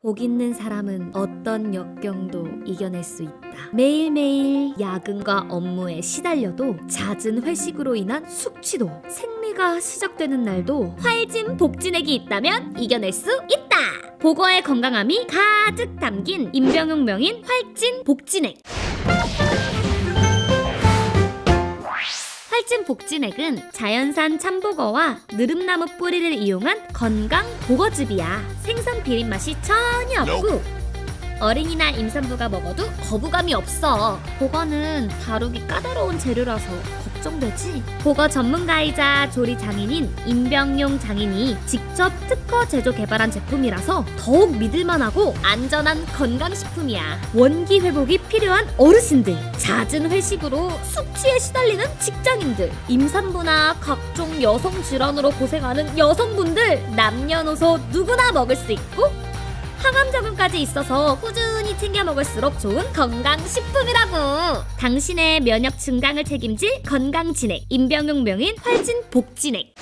복 있는 사람은 어떤 역경도 이겨낼 수 있다. 매일매일 야근과 업무에 시달려도 잦은 회식으로 인한 숙취도 생리가 시작되는 날도 활진 복진액이 있다면 이겨낼 수 있다. 보거의 건강함이 가득 담긴 임병용 명인 활진 복진액. 활진 복진액은 자연산 참보거와 느릅나무 뿌리를 이용한 건강 보거즙이야. 생선 비린 맛이 전혀 없고 어린이나 임산부가 먹어도 거부감이 없어. 보거는 다루기 까다로운 재료라서 걱정되지. 보거 전문가이자 조리 장인인 임병용 장인이 직접 특허 제조 개발한 제품이라서 더욱 믿을만하고 안전한 건강식품이야. 원기 회복이 필요한 어르신들, 잦은 회식으로 숙취에 시달리는 직장인들, 임산부나 각종 여성 질환으로 고생하는 여성분들, 남녀노소 누구나 먹을 수 있고 항암 적응까지 있어서 꾸준히 챙겨 먹을수록 좋은 건강식품이라고. 당신의 면역 증강을 책임질 건강진액 임병용 명인 활진 복진액.